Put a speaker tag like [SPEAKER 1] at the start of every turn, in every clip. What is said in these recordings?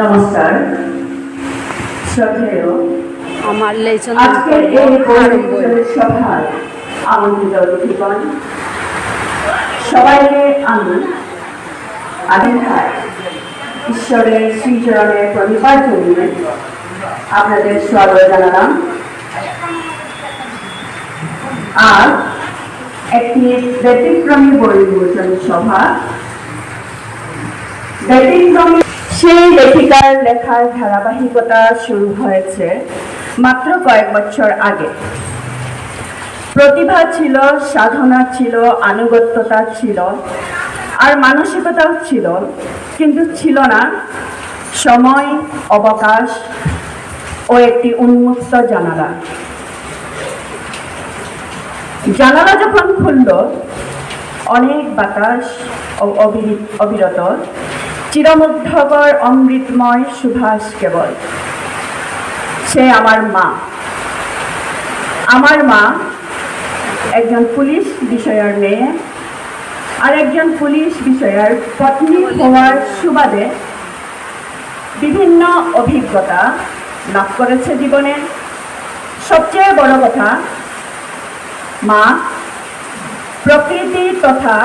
[SPEAKER 1] নমস্কার। শ্রদ্ধেয়
[SPEAKER 2] আমার লেচন
[SPEAKER 1] আজকের এই সভায় আমন্ত্রিত অতিথিগণ সবাইকে আমি ঈশ্বরের শ্রীচরণে প্রণিপাত জানিয়ে আপনাদের স্বাগত জানালাম। আর একটি ব্যতিক্রমী বই বিমোচন সভা ব্যতিক্রমী সেই লেখিকার লেখার ধারাবাহিকতা শুরু হয়েছে মাত্র কয়েক বছর আগে। প্রতিভা ছিল, সাধনা ছিল, আনুগত্যতা ছিল, আর মানসিকতাও ছিল, কিন্তু ছিল না। সময়, অবকাশ ও একটি উন্মুক্ত জানালা। জানালা যখন খুলল, অনেক বাতাস ও অবিরত চিরমুগ্ধকর অমৃতময় সুভাষ কেবল। সে আমার মা। আমার মা একজন পুলিশ বিষয়ের মেয়ে আর একজন পুলিশ বিষয়ের পত্নী হওয়ার সুবাদে বিভিন্ন অভিজ্ঞতা লাভ করেছে জীবনে। সবচেয়ে বড় কথা, মা প্রকৃতি তথা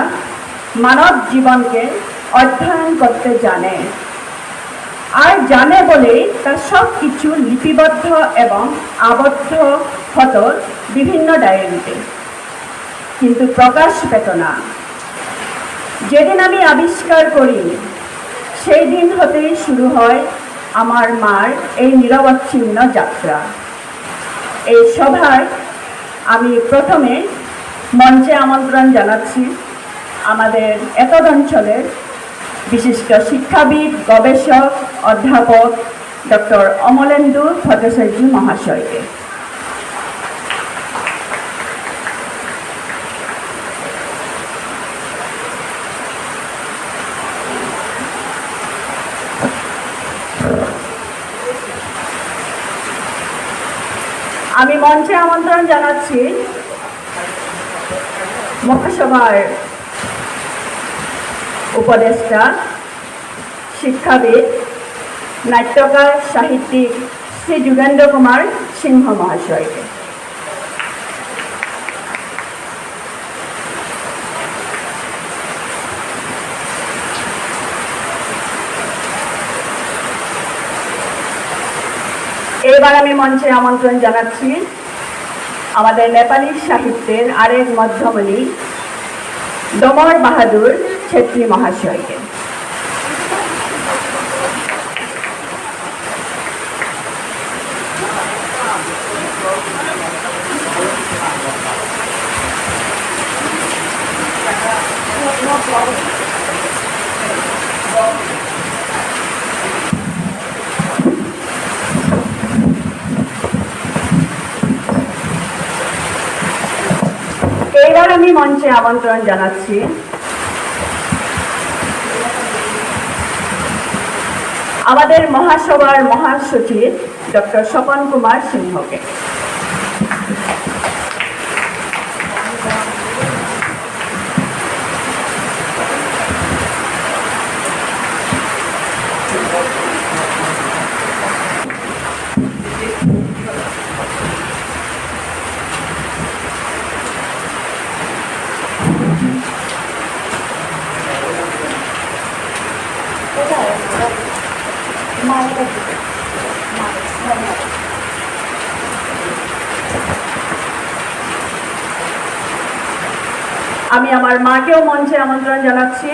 [SPEAKER 1] মানব জীবনকে অধ্যয়ন করতে জানে। আর জানে বলেই তার সব কিছু লিপিবদ্ধ এবং আবদ্ধ হত বিভিন্ন ডায়েরিতে। কিন্তু প্রকাশ পেত না। যেদিন আমি আবিষ্কার করি, সেই দিন হতেই শুরু হয় আমার মার এই নিরবচ্ছিন্ন যাত্রা। এই সভায় আমি প্রথমে মঞ্চে আমন্ত্রণ জানাচ্ছি আমাদের এতদ অঞ্চলের বিশিষ্ট শিক্ষাবিদ গবেষক অধ্যাপক ডক্টর অমলেন্দু ভট্টাচার্য মহাশয়কে। আমি মঞ্চে আমন্ত্রণ জানাচ্ছি মহাসভার উপদেষ্টা, শিক্ষাবিদ, নাট্যকার, সাহিত্যিক শ্রী যুগেন্দ্র কুমার সিংহ মহাশয়কে। এবার আমি মঞ্চে আমন্ত্রণ জানাচ্ছি আমাদের নেপালি সাহিত্যের আরেক মধ্যমণি, ডমর বাহাদুর ছেত্রী মহাশয়কে। এইবার আমি মঞ্চে আমন্ত্রণ জানাচ্ছি আমাদের মহাসভার মহাসচিব ডক্টর স্বপন কুমার সিংহকে। আমি আমার মাকেও মঞ্চে আমন্ত্রণ জানাচ্ছি।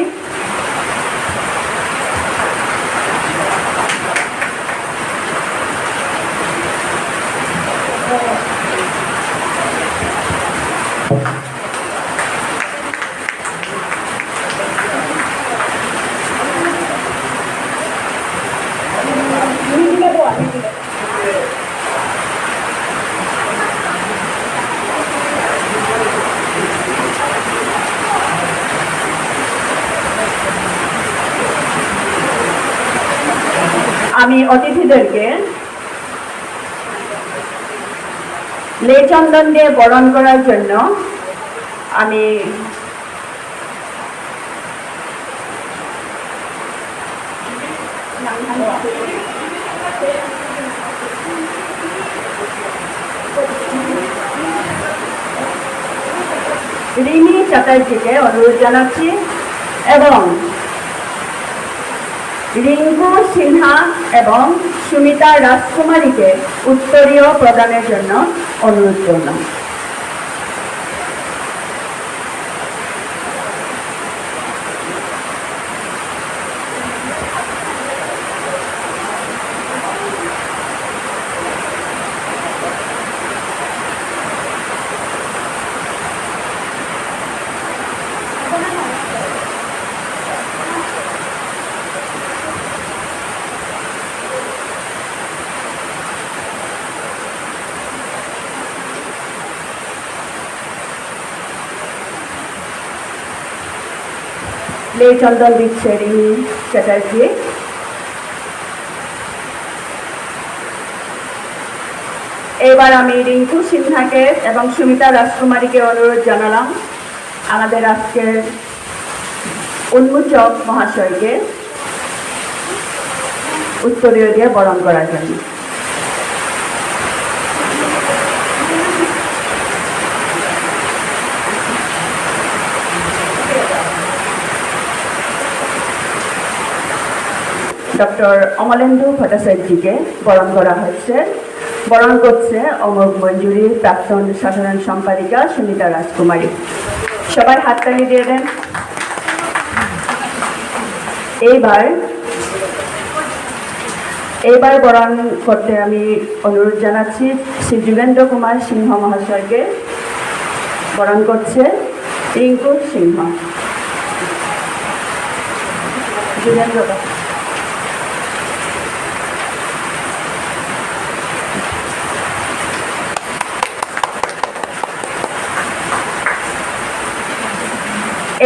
[SPEAKER 1] অতিথিদেরকে লেচন্দন দিয়ে বরণ করার জন্য আমি রিমি চ্যাটার্জিকে অনুরোধ জানাচ্ছি এবং রিঙ্কু সিনহা এবং সুমিতা রাজকুমারীকে উত্তরীয় প্রদানের জন্য অনুরোধ করলাম। চন্দন দিচ্ছে চ্যাটার্জি এবার আমি রিঙ্কু সিনহাকে এবং সুমিতা রাজকুমারীকে অনুরোধ জানালাম আমাদের আজকের উন্মোচক মহাশয়কে উত্তরীয় দিয়ে বরণ করার জন্য। ডক্টর অমলেন্দু ভট্টাচার্যকে বরণ করা হয়েছে বরণ করছে অমোঘ মঞ্জুরির প্রাক্তন সাধারণ সম্পাদিকা সুমিতা রাজকুমারী। সবাই হাততালি দিয়ে দেন। এইবার এইবার বরণ করতে আমি অনুরোধ জানাচ্ছি, শ্রী যুগেন্দ্র কুমার সিংহ মহাশয়কে বরণ করছে রিঙ্কু সিংহ। যুগেন্দ্র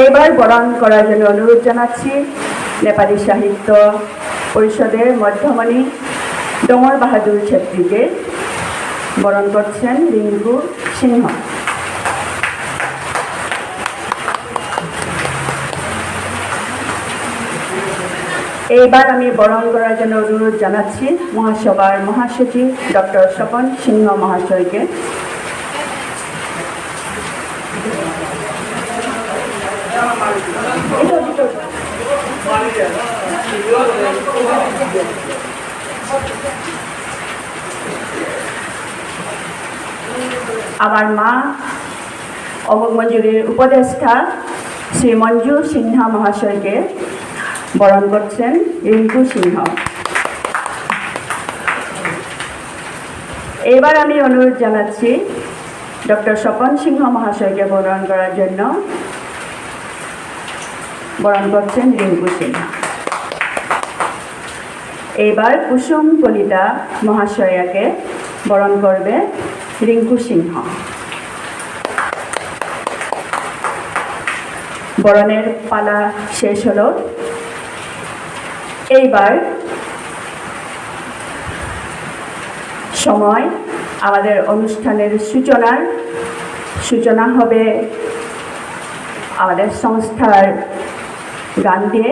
[SPEAKER 1] এবার বরণ করার জন্য অনুরোধ জানাচ্ছি নেপালি সাহিত্য পরিষদের মধ্যমণি ডোমর বাহাদুর ছেত্রীকে বরণ করছেন রিঙ্কু সিংহ। এইবার আমি বরণ করার জন্য অনুরোধ জানাচ্ছি মহাসভার মহাসচিব ডক্টর স্বপন সিংহ মহাশয়কে। আমার মা, অমুক মঞ্জুরির উপদেষ্টা শ্রী মঞ্জু সিনহা মহাশয়কে বরণ করছেন রিঙ্কু সিংহ এবার আমি অনুরোধ জানাচ্ছি ডক্টর স্বপন সিংহ মহাশয়কে বরণ করার জন্য। বরণ করছেন রিঙ্কু সিনহা এবার কুসুম কলিতা মহাশয়াকে বরণ করবে রিঙ্কু সিংহ। বরণের পালা শেষ হলো। এইবার সময় আমাদের অনুষ্ঠানের সূচনার সূচনা হবে আমাদের সংস্থার গান দিয়ে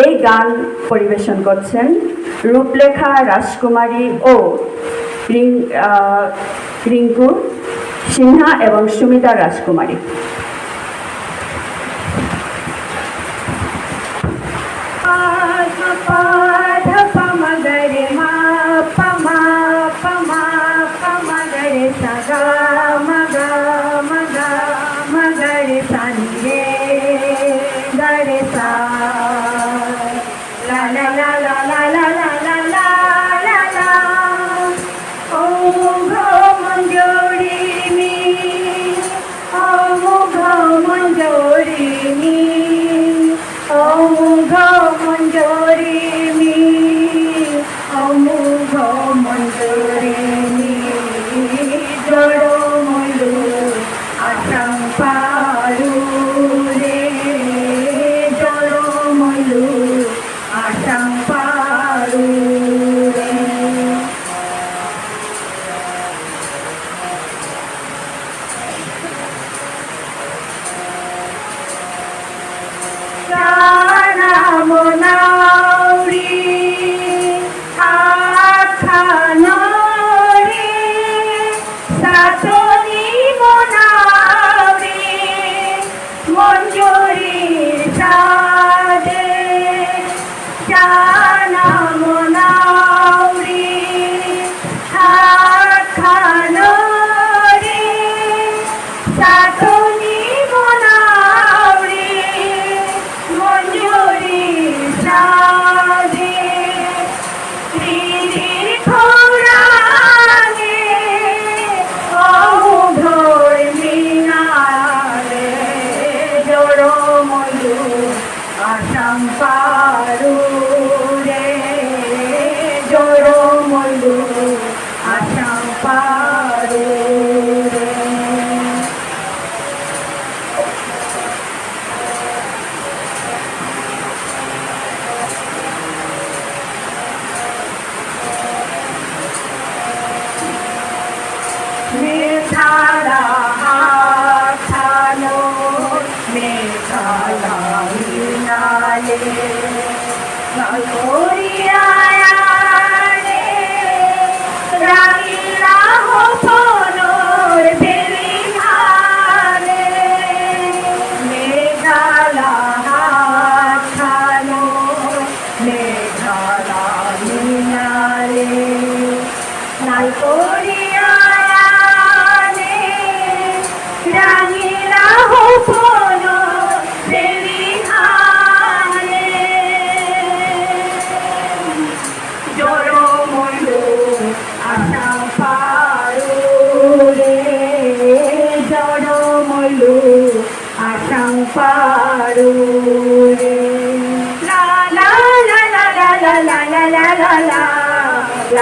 [SPEAKER 1] এই গান পরিবেশন করছেন রূপলেখা রাজকুমারী ও রিঙ্কু সিনহা এবং সুমিতা রাজকুমারী।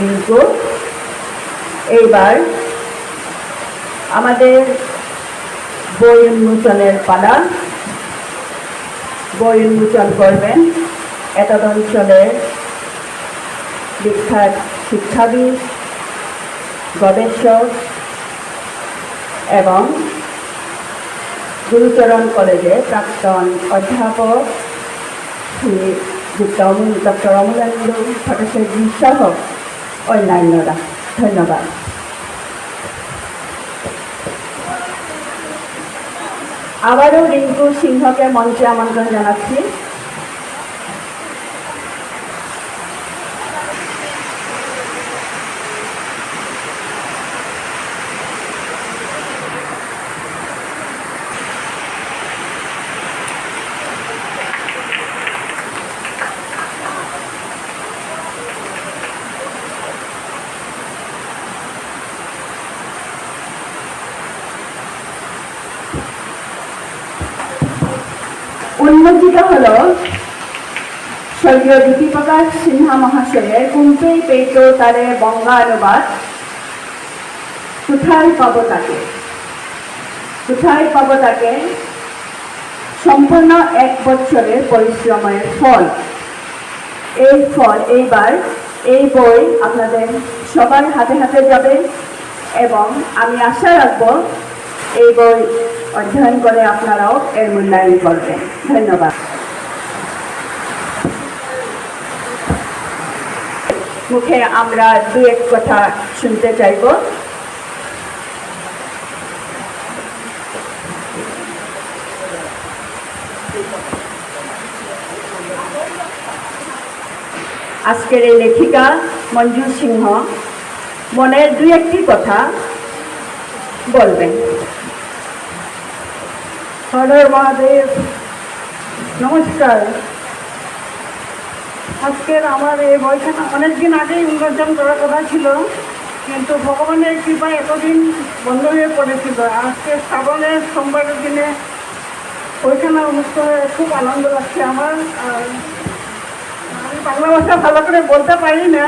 [SPEAKER 1] রিঙ্কু এইবার আমাদের বই উন্মোচনের পালা। বই উন্মোচন করবেন। এতদ অঞ্চলের বিখ্যাত শিক্ষাবিদ, গবেষক এবং গুরুচরণ কলেজে প্রাক্তন অধ্যাপক শ্রী ডক্টর অমলেন্দু ভট্টাচার্য সহ অন্যান্যরা। ধন্যবাদ। আবারও রিঙ্কু সিংহকে মঞ্চে আমন্ত্রণ জানাচ্ছি। উন্মোচিত হল, স্বর্গীয় জ্যোতিপ্রকাশ সিনহা মহাশয়ের কুম্পেই পেইত তারে বঙ্গানুবাদ কোথায় পাবো তাকে কোথায় পাবো তাকে সম্পূর্ণ এক বছরের পরিশ্রমের ফল। এই ফল, এইবার এই বই আপনাদের সবার হাতে হাতে যাবে এবং আমি আশা রাখব এই বই অধ্যয়ন করে আপনারাও এর মূল্যায়ন করবেন। ধন্যবাদ। মুখে আমরা দু এক কথা শুনতে চাইব। আজকের এই লেখিকা মঞ্জু সিংহ, মনের দু একটি কথা বলবেন।
[SPEAKER 3] হরে মহাদেব, নমস্কার। আজকের আমার এই বইখানা অনেকদিন আগেই উন্মোচন করার কথা ছিল, কিন্তু ভগবানের কৃপায় এতদিন বন্ধ হয়ে পড়েছিল। আজকে শ্রাবণের সোমবারের দিনে উন্মুক্ত হয়ে খুব আনন্দ লাগছে আমার। আমি বাংলা ভাষা ভালো করে বলতে পারি না,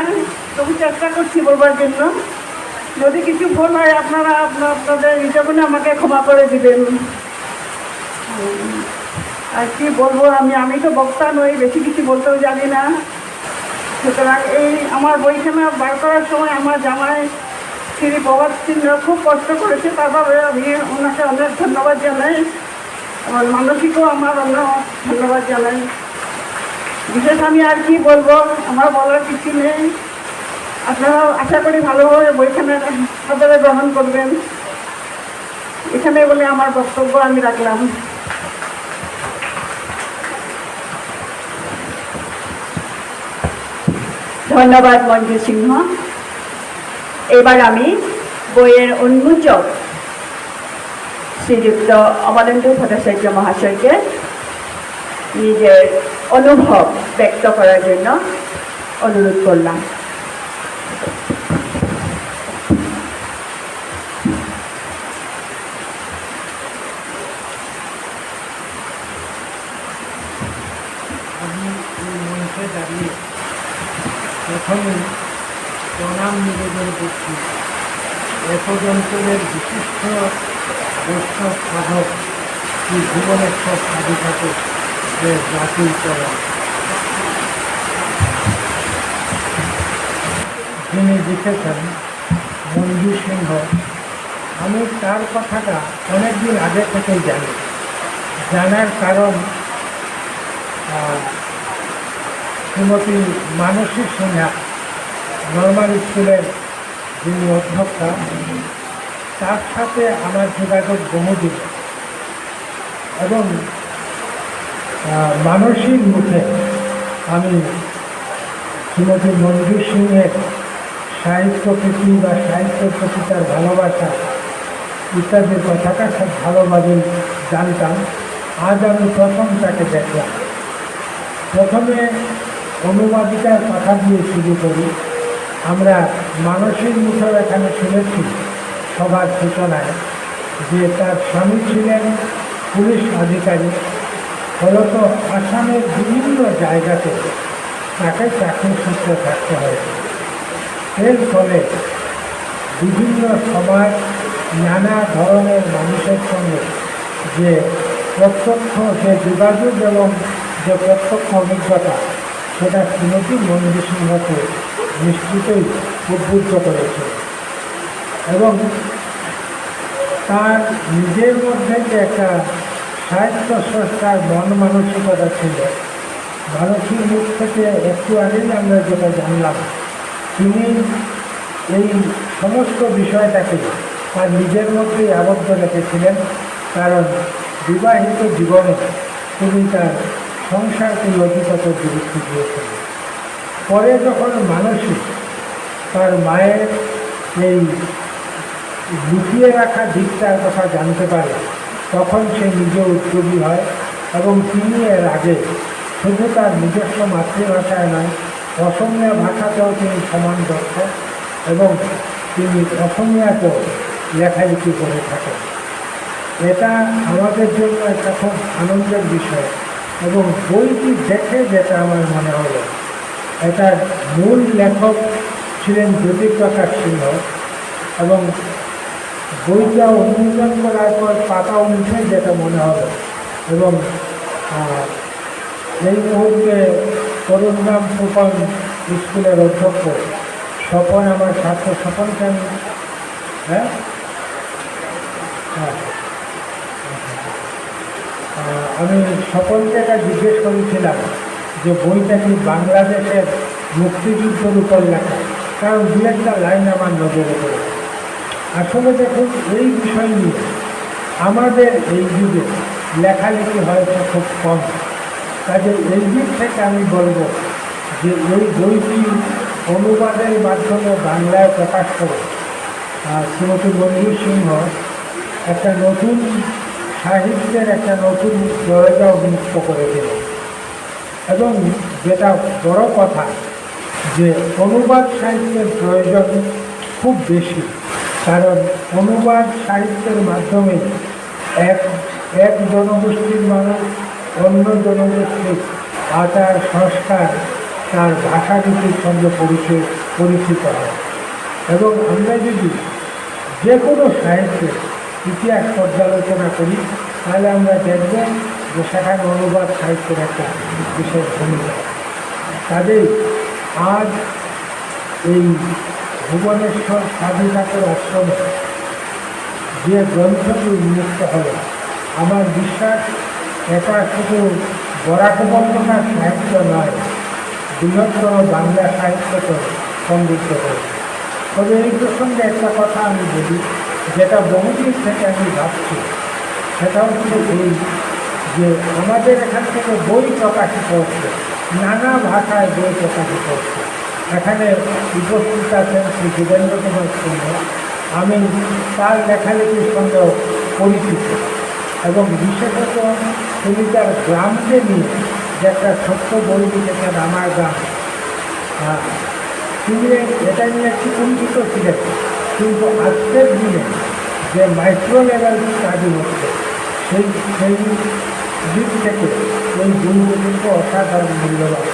[SPEAKER 3] তবু চেষ্টা করছি বলবার জন্য। যদি কিছু ভুল হয়, আপনারা আপনাদের হিসাবে আমাকে ক্ষমা করে দিবেন। আর কি বলব আমি আমি তো বক্তা নই, বেশি কিছু বলতেও জানি না। সুতরাং এই আমার বইখানা বার করার সময় আমার জামাই শ্রী প্রভাত সিংহ খুব কষ্ট করেছে, তারপরে আমি ওনাকে অনেক ধন্যবাদ জানাই। আমার মানসিকও আমার অন্য ধন্যবাদ জানাই। বিশেষ আমি আর কি বলব, আমার বলার কিছু নেই। আপনারা আশা করি ভালোভাবে বইখানা সাদরে গ্রহণ করবেন। এখানে বলে আমার বক্তব্য আমি রাখলাম।
[SPEAKER 1] ধন্যবাদ মঞ্জু সিংহ। এবার আমি বইয়ের উন্মোচক শ্রীযুক্ত অমলেন্দু ভট্টাচার্য মহাশয়কে নিজের অনুভব ব্যক্ত করার জন্য অনুরোধ করলাম
[SPEAKER 4] আমি এই মঞ্চে দাঁড়িয়ে প্রথমে প্রণাম নিবেদন করছি। অঞ্চলের বিশিষ্ট বৈষ্ণব সাধক শ্রী ভুবনেশ্বর সাধুঘাটে যে জাতির চরণ। যিনি লিখেছেন মঞ্জু সিংহ, আমি তার কথাটা অনেকদিন আগে থেকেই জানি। জানার কারণ শ্রীমতী মানসী সিনহা নর্মাল স্কুলের যিনি অধ্যক্ষা তার সাথে আমার যোগাযোগ বহুদিন এবং আহ, মানসীর মুখে আমি শ্রীমতী মঞ্জু সিংয়ের সাহিত্য প্রীতি বা সাহিত্যের প্রতি তার ভালোবাসা ইত্যাদির কথাটা খুব ভালোভাবে জানতাম। আজ আমি প্রথম তাকে দেখলাম। প্রথমে অনুবাদিকার কথা দিয়ে শুরু করি। আমরা মানসিক মুখেও এখানে শুনেছি সবার সূচনায় যে তার স্বামী ছিলেন পুলিশ আধিকারিক ফলত আসামের বিভিন্ন জায়গাতে তাকে চাকরি সূত্রে থাকতে হয়েছে এর ফলে বিভিন্ন সময় নানা ধরনের মানুষের সঙ্গে যে প্রত্যক্ষ যে যোগাযোগ এবং যে প্রত্যক্ষ অভিজ্ঞতা সেটা শ্রীমতী মন্দির সিংহকে নিশ্চিতই উদ্বুদ্ধ করেছে এবং তার নিজের মধ্যে যে একটা সাহিত্য স্রষ্টার মন মানসিকতা ছিল মানসিক মুখ থেকে একটু আগেই আমরা যেটা জানলাম, তিনি এই সমস্ত বিষয়টাকে তার নিজের মধ্যেই আবদ্ধ রেখেছিলেন, কারণ বিবাহিত জীবনে তিনি তার সংসারকে অধিকত গুরুত্ব দিয়েছিলেন পরে যখন মানসিক তার মায়ের এই লুকিয়ে রাখা দিকটার কথা জানতে পারে, তখন সে নিজে উদ্যোগী হয় এবং তিনি এর আগে শুধু তার নিজস্ব মাতৃভাষায় নয়, অসমীয়া ভাষাতেও তিনি সমান দক্ষ এবং তিনি অসমীয়াতেও লেখালেখি করে থাকেন। এটা আমাদের জন্য একটা খুব আনন্দের বিষয়। এবং বইটি দেখে যেটা আমার মনে হলো। এটার মূল লেখক ছিলেন জ্যোতিপ্রকাশ সিংহ এবং বইটা উন্মোচন করার পর পাতা উঠে যেটা মনে হলো এবং এই মুহূর্তে করুণরাম ফুকন স্কুলের অধ্যক্ষ, স্বপন আমার ছাত্র স্বপনকে আমি হ্যাঁ? হ্যাঁ। আমি সকলকে এটা জিজ্ঞেস করেছিলাম যে বইটা কি বাংলাদেশের মুক্তিযুদ্ধের উপর লেখা? কারণ দু একটা লাইন আমার নজরে পড়েছে আসলে দেখুন, এই বিষয় নিয়ে আমাদের এই যুগে লেখালেখি হয়তো খুব কম। কাজে এই দিক থেকে আমি বলব যে এই বইটি অনুবাদের মাধ্যমে বাংলায় প্রকাশ করে। শ্রীমতী মঞ্জুর সিংহ একটা নতুন সাহিত্যের একটা নতুন দরজা উন্মুক্ত করে দিল এবং যেটা বড় কথা যে অনুবাদ সাহিত্যের প্রয়োজন খুব বেশি। কারণ অনুবাদ সাহিত্যের মাধ্যমে এক এক জনগোষ্ঠীর মানুষ অন্য জনগোষ্ঠীর আচার, সংস্কার, তার ভাষারীতির সঙ্গে পরিচয়, পরিচিত হয়। এবং আমরা যদি যে কোনো সাহিত্যের ইতিহাস পর্যালোচনা করি, তাহলে আমরা দেখব যে সেখানে অনুবাদ সাহিত্যের একটা বিশেষ ভূমিকা। কাজেই আজ এই ভুবনেশ্বর সাধু ঠাকুর আশ্রমে যে গ্রন্থটি উন্মুক্ত হল, আমার বিশ্বাস এটা শুধু বরাক উপত্যকার সাহিত্য নয় বৃহত্তর বাংলা সাহিত্যকে সমৃদ্ধ করেছে। তবে এই প্রসঙ্গে একটা কথা আমি বলি যেটা বহুদিন থেকে আমি ভাবছি, সেটা হচ্ছে এই যে আমাদের এখান থেকে বই প্রকাশিত হচ্ছে, নানা ভাষায় বই প্রকাশিত হচ্ছে। এখানে উপস্থিত আছেন শ্রী যুগেন্দ্র কুমার। সিংহ আমি তার লেখালেখির সঙ্গে পরিচিত এবং বিশেষত তিনি তার গ্রামকে নিয়ে যে একটা ছোট্ট বই লিখেছেন আমার গ্রাম। তিনি এটা নিয়ে একটু চিন্তিত ছিলেন। কিন্তু আজকের দিনে যে মাইক্রো লেভেল স্টাডি হচ্ছে, সেই সেই দিক থেকে এই কিন্তু অসাধারণ মূল্যবান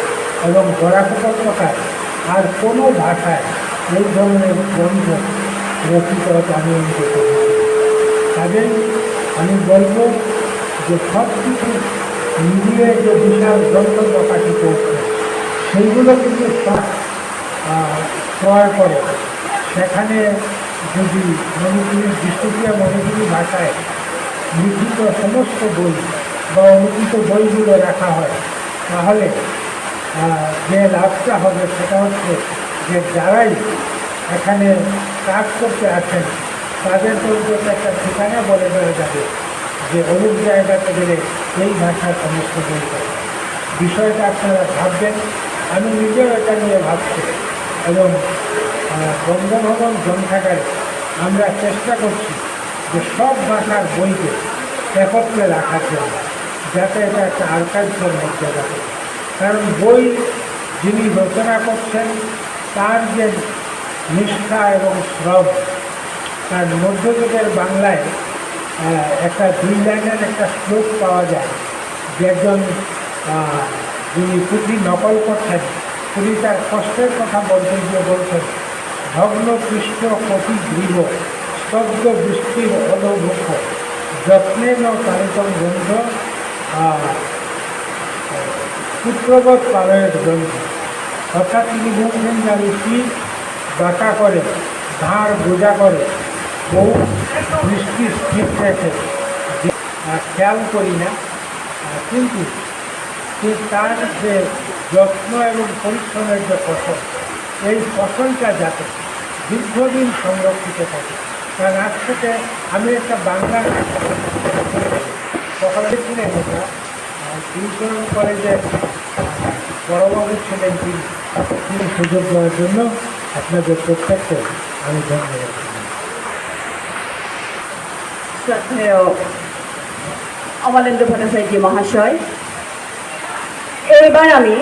[SPEAKER 4] এবং বরাক উপত্যকায় আর কোনো ভাষায় এই ধরনের গ্রন্থ রচিত আমি করেছি। কাজেই আমি বলব যে সব কিছু মিলিয়ে যে বিশাল গ্রন্থ প্রকাশিত হচ্ছে, সেইগুলো কিন্তু ক্রয় করে সেখানে যদি মণিপুরি ডিস্ট্রিক্টীয় মণিপুরি ভাষায় লিখিত সমস্ত বই বা অনুদিত বইগুলো রাখা হয়, তাহলে যে লাভটা হবে সেটা হচ্ছে যে যারাই এখানে কাজ করতে আসেন তাদের পর্যন্ত একটা ঠিকানা বলে দেওয়া যাবে যে অমুক জায়গাতে গেলে এই ভাষার সমস্ত বই বিষয়টা আপনারা ভাববেন, আমি নিজেও এটা নিয়ে ভাবছি এবং বঙ্গভবন গ্রন্থাগারে আমরা চেষ্টা করছি যে সব ভাষার বইকে একত্রে রাখার জন্য, যাতে এটা একটা আর্কাইভসের মধ্যে থাকে কারণ বই যিনি রচনা করছেন, তার যে নিষ্ঠা এবং শ্রম, তার মধ্যযুগের বাংলায় একটা দুই লাইনের একটা শ্লোক পাওয়া যায়, যে একজন যিনি পুঁথি নকল করছেন, তিনি তার কষ্টের কথা বলতে গিয়ে বলছেন ভগ্ন পৃষ্ঠ কপি গৃহ স্তব্ধ বৃষ্টির অদভুখ যত্নের কারিতম গ্রন্থ আহ, পুত্রবৎ পালয়ের গ্রন্থ। অর্থাৎ তিনি বলছেন যে আমি কি বাঁকা করে ধার বোঝা করে বহু দৃষ্টি স্থির রেখে। খেয়াল করি না কিন্তু তার যে যত্ন এবং পরিশ্রমের যে ফসল এই ফসলটা যাতে দীর্ঘদিন সংরক্ষিত থাকে কারণ আজ থেকে আমি একটা বাংলা সকালে শুনে কথা টিউশন কলেজে বড়বাবু ছিলেন তিনি তিনি সুযোগ দেওয়ার জন্য আপনাদের প্রত্যেককে আমি ধন্যবাদ জানাই।
[SPEAKER 1] শ্রদ্ধেয় অমলেন্দু ভট্টাচার্য মহাশয়, এবার আমি